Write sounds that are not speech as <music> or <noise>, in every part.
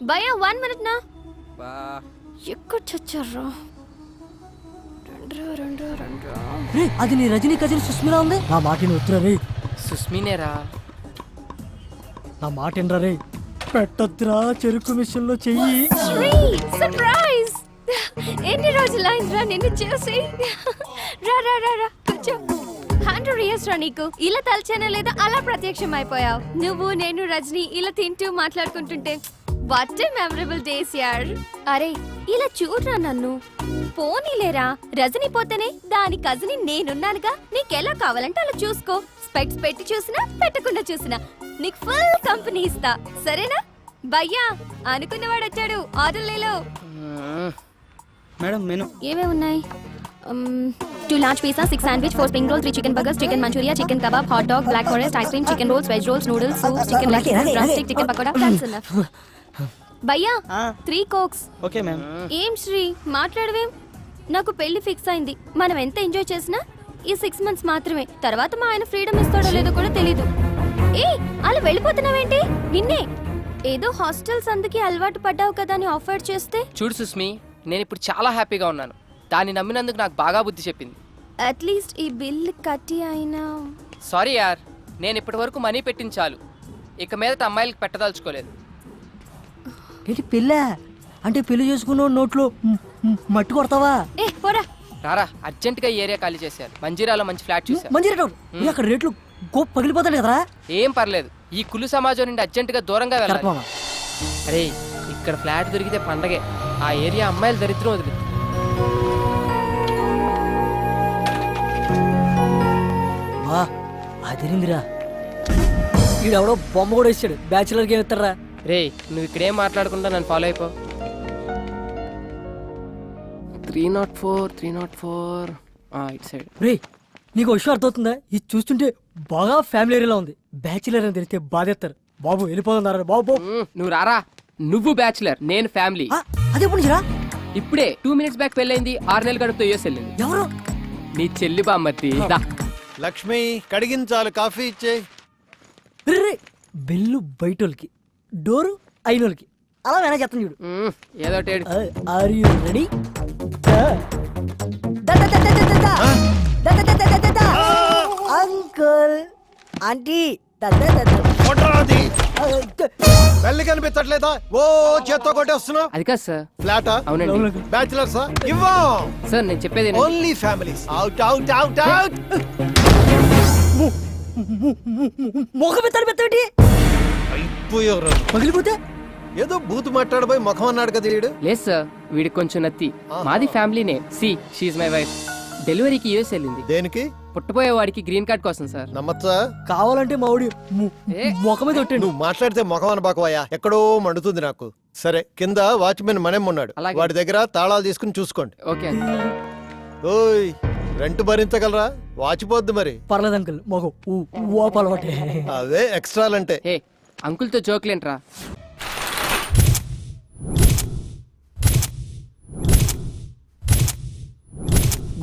భయ one minute నా. బా. ఎక్కడ చచ్చారా రెండు రెండు రెండు రే అది నీ రజనీ కజిన్ సుస్మిరా ఉంది? నా మాట వద్దురా రే. సుస్మినేరా? నా మాట ఏంట్రా రే. పెట్టొద్దురా చెరుకు మిషన్లో చెయ్యి శ్రీ సర్ప్రైజ్ ఎన్ని రోజులైందిరా నిన్ను చూసి? రా రా రా రా కూర్చో. హండ్రెడ్ ఇయర్స్ రా నీకు. ఇలా తలచానే లేదా అలా ప్రత్యక్షం అయిపోయావు. నువ్వు నేను రజని ఇలా తింటూ మాట్లాడుకుంటుంటే వాట్ ఏ మెమరబుల్ డేస్ యార్ అరే ఇలా చూడరా నన్ను. పోనీలేరా రజని పోతేనే దాని కజిని నేనున్నానుగా. నీకెలా కావాలంటే అలా చూసుకో. స్పెక్ట్స్ పెట్టి చూసినా పెట్టకుండా చూసినా. నీకు ఫుల్ కంపెనీ ఇస్తా. సరేనా? భయ్యా అనుకున్నవాడు వచ్చాడు ఆర్డర్లేలో మేడం మెను. ఏమేమి ఉన్నాయి? Two large pizza six sandwich four spring roll three chicken burgers chicken manchurian chicken kebab hot dog black forest ice cream chicken rolls veg rolls noodles soup chicken chicken pakoda that's enough. <laughs> భయ్యా. Three cokes okay ma'am ఏం శ్రీ మాట్లాడవేం? నాకు పెళ్ళి fix అయింది. మనం ఎంత enjoy చేసినా ఈ six months మాత్రమే. తర్వాత మా ఆయన ఫ్రీడమ్ ఇస్తాడో లేదో కూడా తెలీదు. ఏ అలా వెళ్ళిపోతున్నావేంటి? నిన్నే. ఏదో హాస్టల్స్ అందుకే అలవాటు పడ్డావు కదా అని ఆఫర్ చేస్తే? చూడు సుస్మి నేను ఇప్పుడు చాలా హ్యాపీగా ఉన్నాను. దాన్ని నమ్మినందుకు నాకు బాగా బుద్ధి చెప్పింది. అట్లీస్ట్ ఈ బిల్ కట్టి అయినా. సారీ యార్. నేను ఇప్పటి వరకు మనీ పెట్టింది చాలు. ఇక మీదట అమ్మాయిలకు పెట్టదలుచుకోలేదు. ఏంటి పెళ్ళా అంటే పెళ్ళి చేసుకున్న నోట్లో మట్టి కొడతావా? ఏ పోరా. రారా అర్జెంటుగా ఈ ఏరియా ఖాళీ చేశారు మంజీరాలో మంచి ఫ్లాట్ రేటు ఏ, అక్కడ రేట్లు గోప్ పగిలిపోతాడు కదరా? ఏం పర్లేదు. ఈ కులు సమాజం నుండి అర్జెంటుగా దూరంగా కరెక్ట్ వెళ్ళాలి అరే ఇక్కడ ఫ్లాట్ దొరికితే పండగే. ఆ ఏరియా అమ్మాయిలు దరిద్రం వదిలి. వా అదిరిందిరా ఈడెవడో బొమ్మ కూడా ఇచ్చాడు బ్యాచులర్ గేమ్ ఇస్తారా రే నువ్వు ఇక్కడేం మాట్లాడకుండా నన్ను ఫాలో అయిపో. Three nought four three nought four. ఇటు సైడ్. రే నీకు విషయం అర్థమవుతుందా? ఇది చూస్తుంటే బాగా ఫ్యామిలీ ఏరియాలో ఉంది. బ్యాచులర్ అని తెలిస్తే బాధేస్తారు. బాబు వెళ్ళిపోతున్నారు? బాబు. నువ్వు రారా? నువ్వు బ్యాచులర్ నేను ఫ్యామిలీ అదే ఎప్పుడు నుంచిరా? ఇప్పుడే టూ మినిట్స్ బ్యాక్ పెళ్ళైంది ఆరు నెలల గడుపుతో యూఎస్ వెళ్ళింది. ఎవరు? నీ చెల్లి బామ్మర్తి దా. లక్ష్మి కడిగించాలి కాఫీ ఇచ్చే రే, రే బెల్లు బయటోళ్ళకి. డోరు అయినోళ్ళకి అలా మేనేజ్ చేస్తాను చూడు మ్మ్, ఏదో ఒకటి ఏడు. Are you ready uncle aunty కొట్టరాది వెళ్ళి కనిపించట్లేదా ఓ చేత్తో కొట్టేస్తున్నావు అది కాదు సార్ ఫ్లాటా అవునండి బ్యాచులర్సా ఇవ్వం సార్ నేను చెప్పేది. Only families out out out out అయిపోయారు పగిలిపోతే? ఏదో బూత్ మాట్లాడబోయి ముఖం అన్నాడు కదా వీడు లేదు సార్ వీడికి కొంచెం నత్తి. మాది ఫ్యామిలీనే. See she my wife. డెలివరీకి యూఎస్ వెళ్ళింది. దేనికి? పుట్టబోయే వాడికి గ్రీన్ కార్డ్ కోసం సార్. నమ్మచ్చా? కావాలంటే మా ఊడి ఏ? ముఖం మీద కొట్టండి నువ్వు మాట్లాడితే ముఖం అనబాకవయ్యా. ఎక్కడో మండుతుంది నాకు. సరే కింద వాచ్మెన్ మనేం ఉన్నాడు. అలాగే. వాడి దగ్గర తాళాలు తీసుకుని చూసుకోండి. ఓకే. ఓయ్ రెంట్ భరించగలరా? వాచిపోద్ది మరి. పర్లేదు అంకుల్. మొగం ఓప అలవాటే అవే ఎక్స్ట్రాలంటే. అంకుల్తో జోక్లేంట్రా.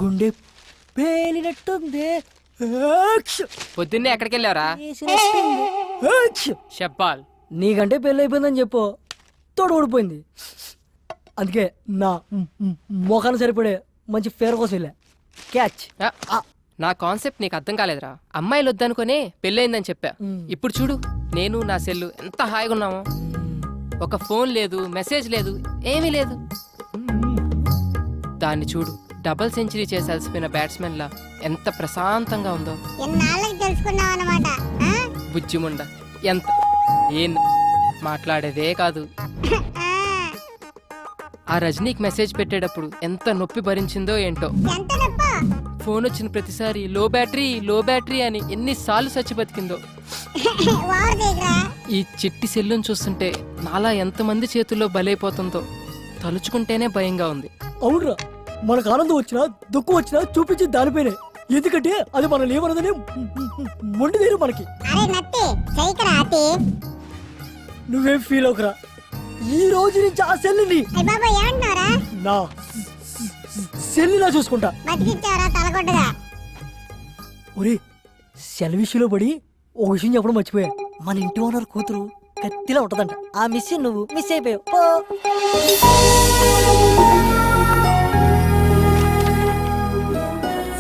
గుండె పేలినట్టుంది! పొద్దున్నే ఎక్కడికి వెళ్ళావరా! షబ్బాల్ నీకంటే పెళ్ళి అయిపోయిందని చెప్పు. తోడు ఊడిపోయింది. అందుకే నా మ్- మ్- మొఖాన్ని సరిపడే మంచి ఫేర్ కోసం వెళ్ళా. క్యాచ్. నా కాన్సెప్ట్ నీకు అర్థం కాలేదురా. అమ్మాయిలు వద్దనుకునే పెళ్ళయిందని చెప్పా ఇప్పుడు చూడు. నేను నా సెల్లు ఎంత హాయిగా ఉన్నామో. ఒక ఫోన్ లేదు మెసేజ్ లేదు ఏమీ లేదు. దాన్ని చూడు డబుల్ సెంచరీ చేసి అలసిపోయిన బ్యాట్స్మెన్ లా ఎంత ప్రశాంతంగా ఉందో. బుజ్జిముండ ఎంత ఏం మాట్లాడేదే కాదు. ఆ. రజనీకి మెసేజ్ పెట్టేటప్పుడు ఎంత నొప్పి భరించిందో ఏంటో. ఎంత ఫోన్ వచ్చిన ప్రతిసారి లో బ్యాటరీ లో బ్యాటరీ అని ఎన్నిసార్లు చచ్చి బతికిందో. ఈ చిట్టి సెల్లును చూస్తుంటే నాలా ఎంతమంది చేతుల్లో బలైపోతుందో తలుచుకుంటేనే భయంగా ఉంది. అవునరా మనకు ఆనందం వచ్చినా దుఃఖం వచ్చినా చూపించి దానిపైనే. ఎందుకంటే అది మనం ఏమన్నదని మొండి తీరు మనకి. నువ్వేం ఫీల్ అవుకరా ఈ రోజు నుంచి ఆ ఏమంటున్నారా నా సెల్లులా చూసుకుంటా. ఒరే సెల్ విషయంలో పడి ఒక విషయం చెప్పడం మర్చిపోయా. మన ఇంటి ఓనర్ కూతురు కత్తిలా ఉంటదంట. ఆ మిస్ నువ్వు మిస్ అయిపోయావు.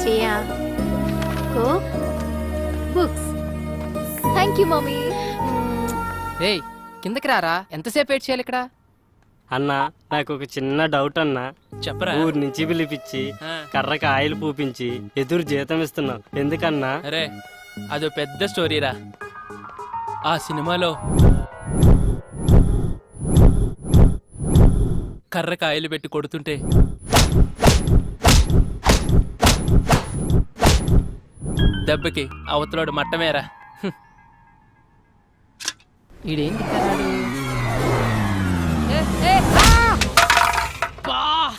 Shreya books. Thank you mummy. రేయ్ కిందకి రారా? ఎంతసేపు వెయిట్ చేయాలి ఇక్కడ? అన్నా నాకు ఒక చిన్న డౌట్ అన్నా. చెప్పరా? ఊరి నుంచి పిలిపించి. కర్రకి ఆయిల్ పూపించి ఎదురు జీతం ఇస్తున్నావు ఎందుకన్నా? అరే అదో పెద్ద స్టోరీరా. ఆ సినిమాలో కర్ర కాయలు పెట్టి కొడుతుంటే దెబ్బకి అవతలోడు మట్టమేరా? బా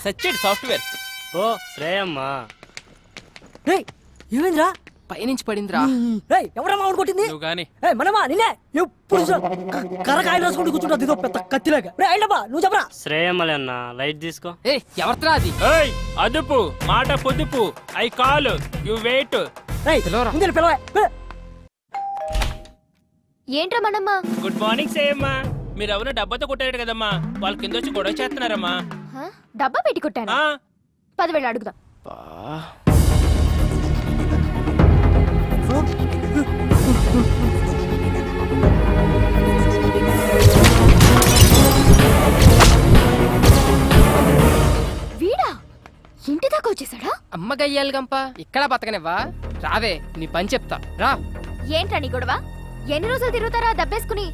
సచ్చేడు సాఫ్ట్వేర్. ఓ శ్రేయమ్మా. రేయ్ ఏమైందిరా పైనుంచి పడిందిరా. రేయ్ ఎవరా మామిడి కొట్టింది? నువ్వు గాని. ఏయ్ మనమా? నిన్నే? ఎప్పుడు చూసినా క- కర్రకాయలు రాసుకుంటూ కూర్చుంటా ఇదో పెద్ద కత్తిలాగా. రే అయినబ్బా నువ్వు చెప్పరా? శ్రేయమ్మలే అన్నా లైట్ తీసుకో. ఏ ఎవరిరా అది? ఏయ్ అదుపు మాట పొదుపు. I call you wait. రేయ్ పిలవరా. ముందు పిలవా. ఏంట్రా మనమ్మ? గుడ్ మార్నింగ్ సేయమ్మా మీరు ఎవరో డబ్బాతో కొట్టారు కదమ్మా. వాళ్ళ కింద వచ్చి గొడవ చేస్తున్నారమ్మా. హ? డబ్బా పెట్టి కొట్టాను? ఆ, పదివేలు అడుగుదాం. వీడా? ఇంటి దాకా వచ్చేసాడా? అమ్మ గయ్యాలి గంప. ఇక్కడ బతకనివ్వా? రావే నీ పని చెప్తా. రా. ఏంట్రా నీ గొడవ? ఎన్ని రోజులు తిరుగుతారా దబ్బేసుకుని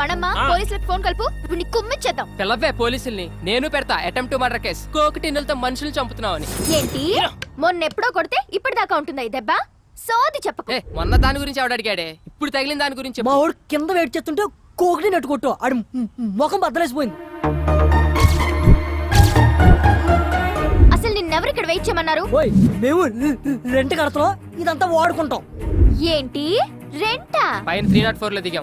మనమ్మ. పోలీసులకు ఫోన్ కలుపు. ఇప్పుడు కుమ్మిచ్చేద్దాం. పిల్లవే పోలీసుల్ని. నేను పెడతా అటెంప్ట్ మర్డర్ కేసు. కోకటిన్నులతో మనుషులు చంపుతున్నావని. ఏంటి? మొన్న ఎప్పుడో కొడితే ఇప్పటిదాకా ఉంటుందా ఈ దెబ్బ? సోది చెప్పకు. మొన్న దాని గురించి ఆవిడ అడిగాడే? ఇప్పుడు తగిలిన దాని గురించి చెప్పు. మా వాడు కింద వెయిట్ చేస్తుంటే కోకిని నెట్టుకొట్టు. ఆడి ముఖం బద్దలేసిపోయింది. అసలు నిన్నెవరు ఇక్కడ వెయిట్ చేయమన్నారు? ఓయ్ మేము రెంట్ కడతాం ఇదంతా వాడుకుంటాం. ఏంటి? రెంటా? పైన త్రీ నాట్ ఫోర్లో దిగాం.